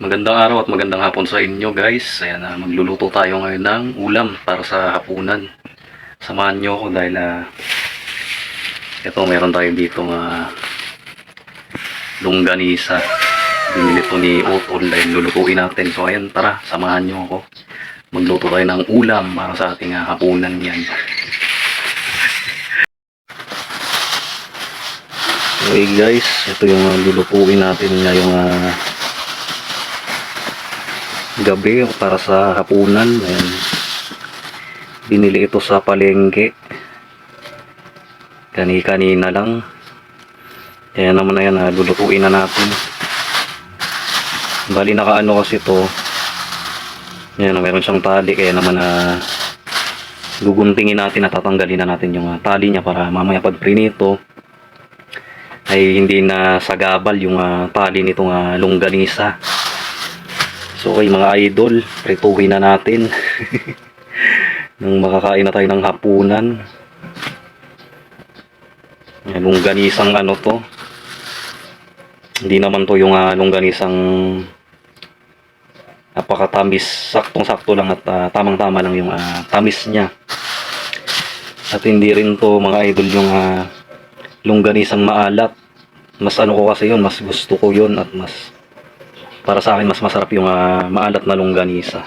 Magandang araw at magandang hapon sa inyo guys. Ayan, ah, magluluto tayo ngayon ng ulam para sa hapunan. Samahan nyo ako dahil ah, ito meron tayo dito nga longganisa. Binili to ni Otol dahil lulutuin natin. So ayan, tara, samahan nyo ako. Magluto tayo ng ulam para sa ating ah, hapunan yan. Okay guys, ito yung uh, lulutuin natin ngayong ah, gabi para sa hapunan. Ayan. Binili ito sa palengke. Kani-kanina lang. Kaya naman na yan, ah, lulutuin na natin. Bali nakaano kasi ito. Yan, meron siyang tali. Kaya naman na guguntingin natin at tatanggalin na natin yung ah, tali niya para mamaya pag prinito ay hindi na sagabal yung ah, tali nitong ah, longganisa. So okay mga idol, prituhin na natin. Nang makakain na tayo ng hapunan. Yan, Longganisang ano to. Hindi naman to yung uh, longganisang napakatamis. Saktong-sakto lang at ah, tamang-tama lang yung ah, tamis niya. At hindi rin to mga idol yung ah, longganisang maalat. Mas ano ko kasi yun, mas gusto ko yun at mas para sa akin mas masarap yung ah, maalat na longganisa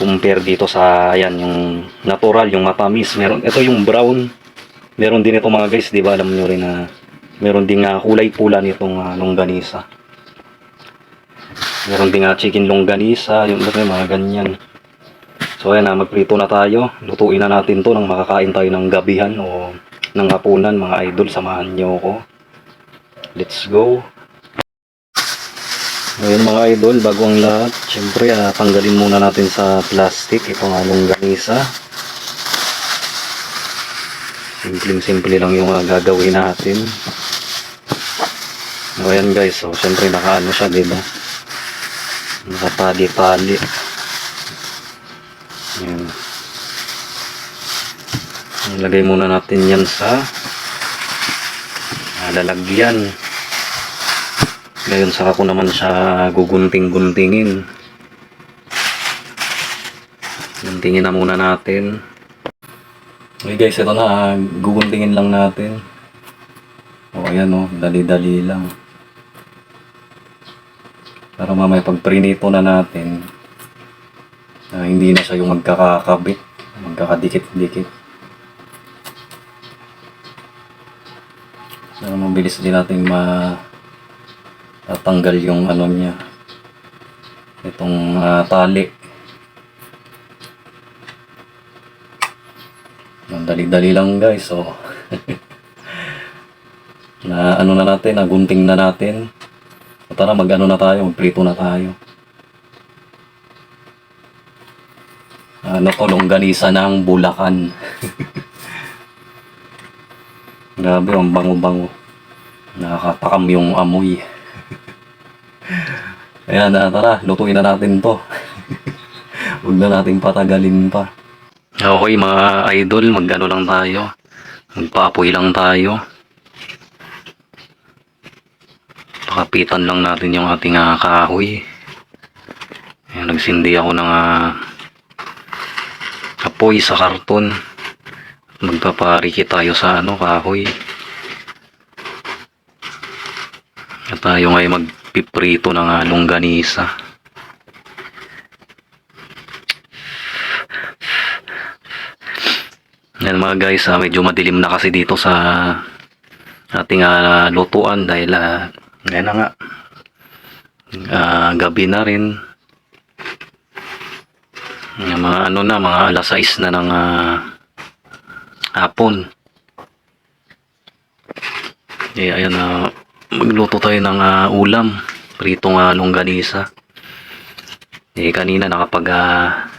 compare dito sa ayan yung natural yung matamis meron ito yung brown. Meron din ito mga guys di ba? Alam nyo rin na meron din nga kulay pula nitong ah, longganisa. Meron din nga chicken longganisa yung mga ganyan. So ayan na magprito na tayo. Lutuin na natin to nang makakain tayo ng gabihan o ng hapunan mga idol. Samahan nyo ako. Let's go Ngayon mga idol, bago ang lahat, syempre ah, tanggalin muna natin sa plastic itong along ganisa. Simpleng-simple lang yung ah, gagawin natin. Ayan guys, so syempre nakaano siya, di ba? Nakatali-tali. Ayan. Ilagay muna natin yan sa ah, lalagyan. Ngayon saka ko naman siya gugunting-guntingin. Guntingin na muna natin. Okay guys, ito na. Guguntingin lang natin. O ayan o, dali-dali lang. Para mamaya pag prinito na natin, ah, hindi na siya yung magkakakabit, magkakadikit-dikit. Para mabilis din natin ma tatanggal yung ano niya. Itong ah, tali. Dali-dali lang guys so na ano na natin nagunting na natin. So, tara mag ano na tayo magprito na tayo. Ano to longganisa ng bulakan grabe ang bango-bango. Nakakatakam yung amoy Ayan, na, tara, lutuin na natin to. Huwag na nating patagalin pa. Okay mga idol, magano lang tayo. Magpaapoy lang tayo. Pakapitan lang natin yung ating ah, kahoy. Ayan, nagsindi ako ng ah, apoy sa karton. Magpapariki tayo sa ano, kahoy. At tayo ngayon magpiprito ng ah, longganisa. Yan mga guys, ah, medyo madilim na kasi dito sa ating ah, lutuan dahil uh, ngayon na nga Ah, gabi na rin. Yung mga ano na, mga alas 6 na ng ah, hapon. Eh, ayan na, magluto tayo ng ah, ulam. Pritong uh, longganisa. Eh, kanina nakapag ah,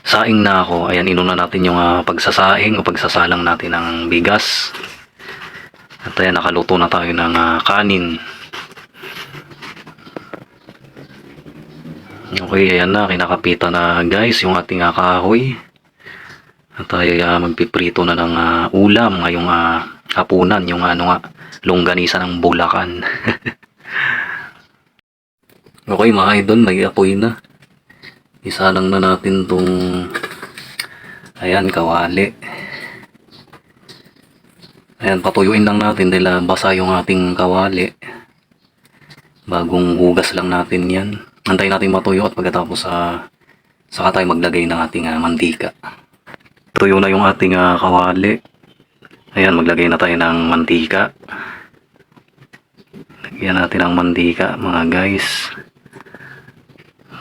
saing na ako. Ayan, inuna natin yung ah, pagsasaing o pagsasalang natin ng bigas. At ayan, nakaluto na tayo ng ah, kanin. Okay, ayan na, kinakapitan na guys yung ating ah, kahoy. At tayo ah, magpiprito na ng ah, ulam ngayong ah, hapunan, yung ano nga, longganisa ng Bulacan. Okay mga idol, may apoy na. Isa lang na natin tong ayan, kawali. Ayan, patuyuin lang natin dahil ah, basa yung ating kawali. Bagong hugas lang natin yan. Antayin natin matuyo at pagkatapos sa saka tayo maglagay ng ating ah, mantika. Tuyo na yung ating ah, kawali. Ayan, maglagay na tayo ng mantika. Lagyan natin ng mantika, mga guys.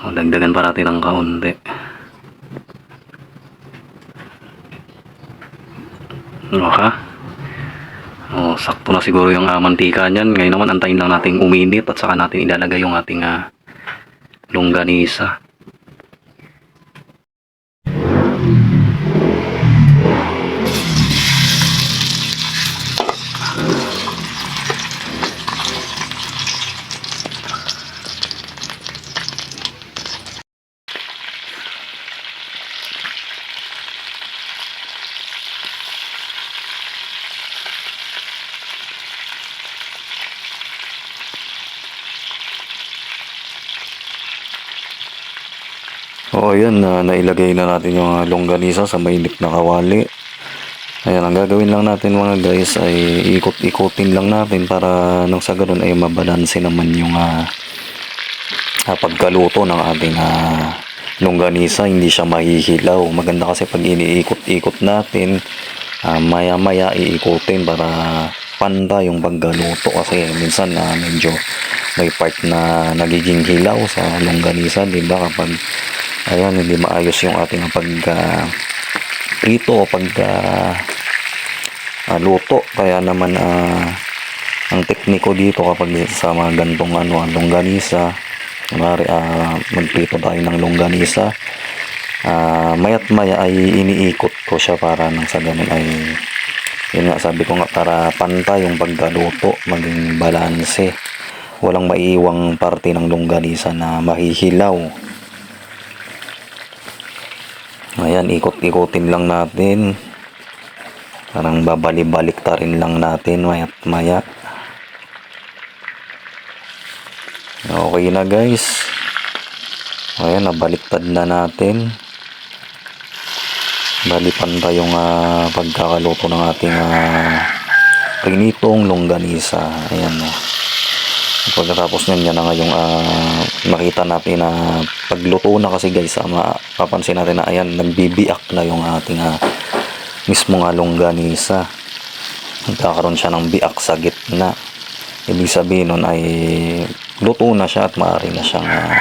O, dagdagan pa natin ng kaunti. O, ha? O, sakto na siguro yung ah, mantika niyan. Ngayon naman, antayin lang natin uminit at saka natin ilalagay yung ating ah, longganisa. Oo, yan. Na nailagay na natin yung longganisa sa mainit na kawali. Ayan, ang gagawin lang natin mga guys ay ikot-ikotin lang natin para nang sa ganun ay mabalanse naman yung ah, pagkaluto ng ating ah, longganisa. Hindi siya mahihilaw. Maganda kasi pag iniikot-ikot natin, ah, maya-maya iikotin para panda yung pagkaluto kasi minsan na medyo may part na nagiging hilaw sa longganisa, di ba? Kapag ayan, hindi maayos yung ating pagka prito o pagka ah, luto. Kaya naman ah, ang tekniko dito kapag sa mga gantong ano, longganisa, kunwari ah, magprito tayo ng longganisa, ah, mayat maya ay iniikot ko siya para nang sa ganun ay yun nga sabi ko nga para pantay yung pagkaluto maging balanse walang maiiwang parte ng longganisa na mahihilaw ayan ikot-ikotin lang natin. Parang babali-balik ta rin lang natin mayat maya. Okay na guys. Ayan nabaliktad na natin. Balipan pa yung ah, pagkakaluto ng ating uh, prinitong longganisa. Ayan o pagkatapos nyan yan na nga yung ah, makita natin na pagluto na kasi guys ah, mapapansin natin na ayan nagbibiak na yung ating ah, mismo nga longganisa nagkakaroon siya ng biak sa gitna. Ibig sabihin nun ay luto na siya at maaari na siyang ah,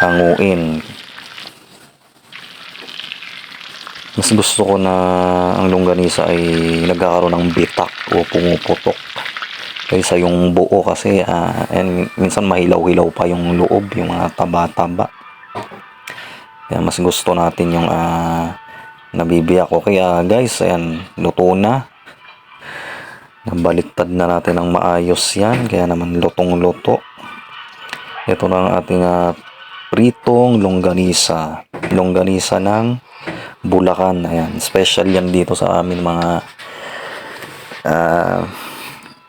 hanguin. Mas gusto ko na ang longganisa ay nagkakaroon ng bitak o pumuputok kaysa yung buo kasi ah, and minsan mahilaw-hilaw pa yung loob yung mga taba-taba. Kaya mas gusto natin yung ah, nabibiyak. Ko kaya guys ayan luto na. Nabaliktad na natin ng maayos yan kaya naman lutong luto ito na ang ating ah, pritong longganisa. Longganisa ng Bulacan. Ayan, special yan dito sa amin mga ah,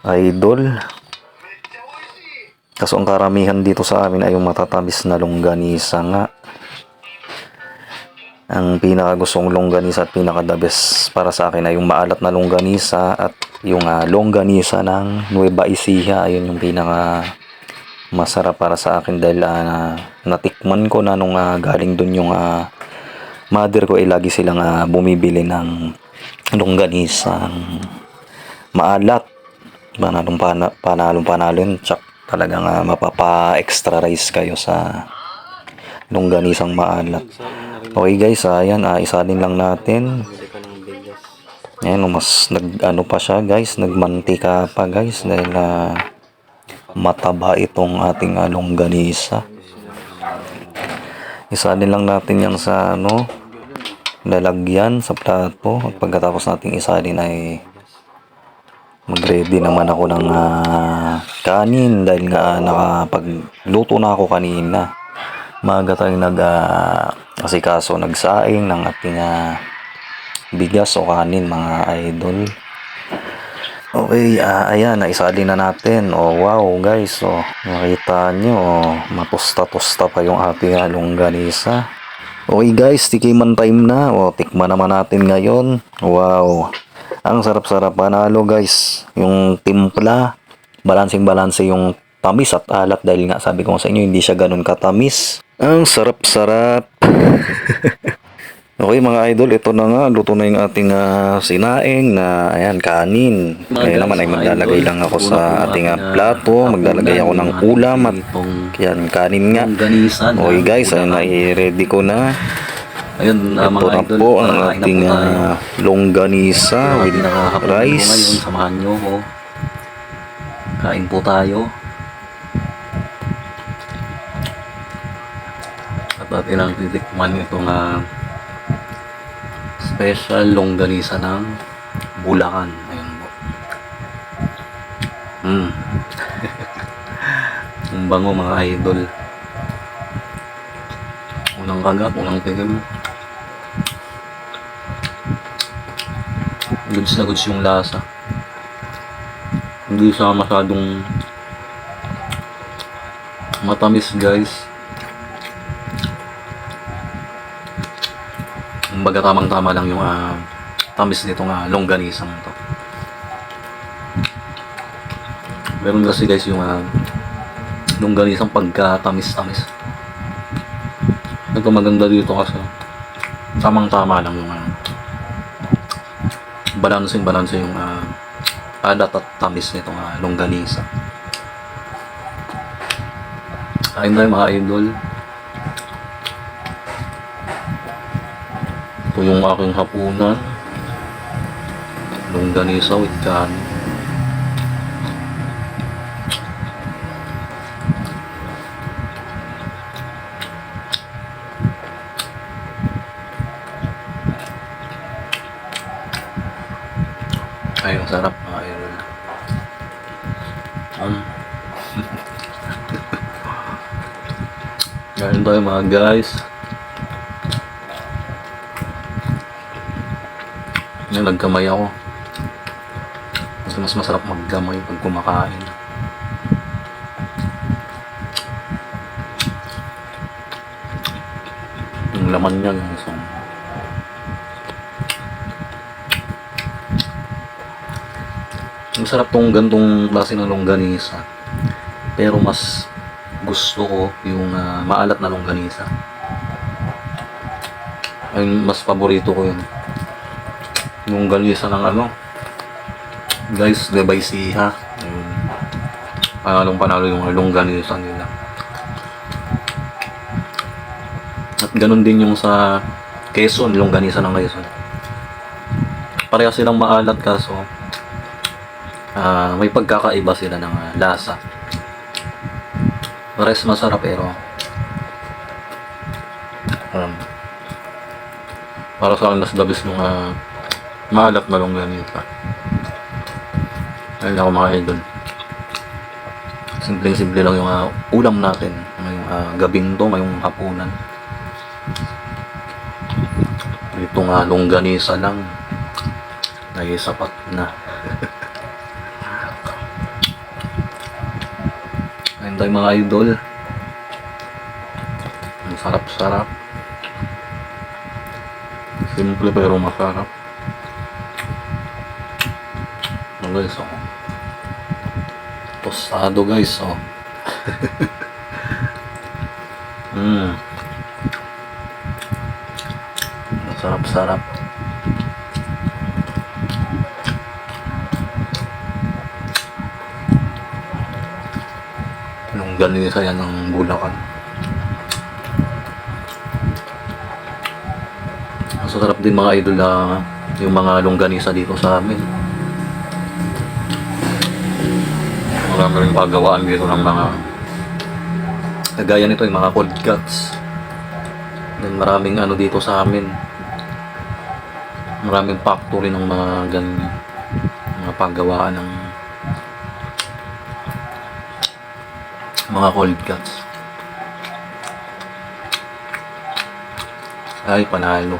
idol. Kaso ang karamihan dito sa amin ay yung matatamis na longganisa nga. Ang pinaka gustong longganisa at pinaka the best para sa akin ay yung maalat na longganisa at yung ah, longganisa ng Nueva Ecija. Ayun yung pinaka masarap para sa akin dahil ah, natikman ko na nung ah, galing dun yung ah, mother ko ay lagi silang ah, bumibili ng longganisang maalat panalong pana, panalong panalo yun tsak talagang ah, mapapa extra rice kayo sa longganisang maalat okay guys ah, ayan ah, isa din lang natin. Ayan oh, mas nag ano pa siya guys nagmantika pa guys dahil ah, mataba itong ating ah, longganisa. Isa din lang natin yan sa ano lalagyan sa plato. At pagkatapos nating isa din ay mag-ready naman ako ng ah, kanin dahil nga ah, nakapagluto na ako kanina maaga tayong nag ah, asikaso nagsaing ng ating ah, bigas o kanin mga idol Okay, ah, ayan, naisali na natin. Oh, wow, guys. Oh, nakita nyo, oh, matusta-tusta pa yung ating ah, longganisa. Okay, guys, tikiman time na. Oh, tikman naman natin ngayon. Wow. Ang sarap-sarap panalo, guys. Yung timpla, balancing-balanse yung tamis at alat dahil nga sabi ko sa inyo, hindi siya ganun katamis. Ang sarap-sarap. Okay mga idol, ito na nga, luto na yung ating ah, sinaing na ayan, kanin. Ngayon naman ay maglalagay lang ako sa ating ah, plato, maglalagay ako ng ulam at yan, kanin nga. Okay guys, ay nai-ready ko na. Ayun, uh, mga na idol, po ang na ating ah, longganisa with Nakakapagod po Ngayon, rice. samahan nyo ko. Kain po tayo. At atin ang titikman itong uh, special longganisa ng Bulacan. Ayun po. Mm. Ang bango mga idol. Unang kagat, unang tigim. Goods na goods yung lasa. Hindi siya masyadong matamis guys. Kumbaga tamang tama lang yung ah, tamis nitong uh, longganisang to. Meron kasi guys yung uh, longganisang pagka-tamis-tamis. Ito dito kasi tamang tama lang yung uh, balancing balance yung uh, alat at tamis nitong uh, longganisa. Ayun tayo mga idol. Ito yung aking hapunan. Longganisa with kanin. Ay, ang sarap mga idol. Um. Ngayon tayo mga guys. Ngayon nagkamay ako. Mas mas masarap maggamay pag kumakain. Yung laman niya guys. oh. Masarap tong gantong klase ng longganisa. Pero mas gusto ko yung ah, maalat na longganisa. Ay, mas paborito ko yun. Yung longganisa ng ano. Guys, Lebay Siha. Ayun. Panalong panalo yung longganisa nila. At ganun din yung sa Quezon, longganisa ng Quezon. Pareha silang maalat kaso Ah, may pagkakaiba sila ng ah, lasa. Pares masarap pero um, para sa akin mas labis nung uh, maalat na longganisa. Ayun ako mga idol. Simple-simple lang yung ah, ulam natin. Ngayong uh, gabing to, ngayong hapunan. Ito nga longganisa lang. Ay sapat na. Ayun tayo mga idol. Ang sarap-sarap. Simple pero masarap. Oh, guys, oh. Tostado guys, oh. mm. Masarap-sarap. Nung ganisa yan ng Bulacan. Masarap din mga idol na yung mga longganisa dito sa amin. Marami rin pagawaan dito ng mga kagaya nito yung mga cold cuts. Then maraming ano dito sa amin. Maraming factory ng mga ganyan. Mga paggawaan ng mga cold cuts. Ay, panalo.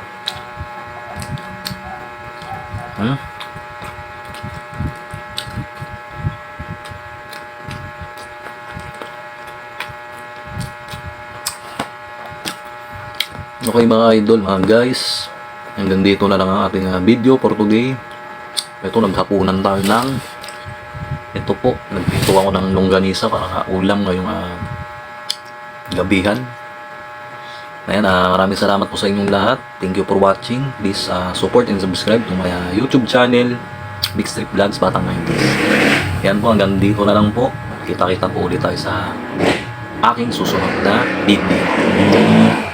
Hmm? Okay mga idol, mga guys. Hanggang dito na lang ang ating ah, video for today. Ito, naghapunan tayo ng ito po, nagpito ako ng longganisa para ulam ngayong ah, gabihan. Ayan, ah, maraming salamat po sa inyong lahat. Thank you for watching. Please ah, support and subscribe to my ah, YouTube channel, Big Street Vlogs Batang 90s. Yan po, hanggang dito na lang po. Kita-kita po ulit tayo sa aking susunod na video.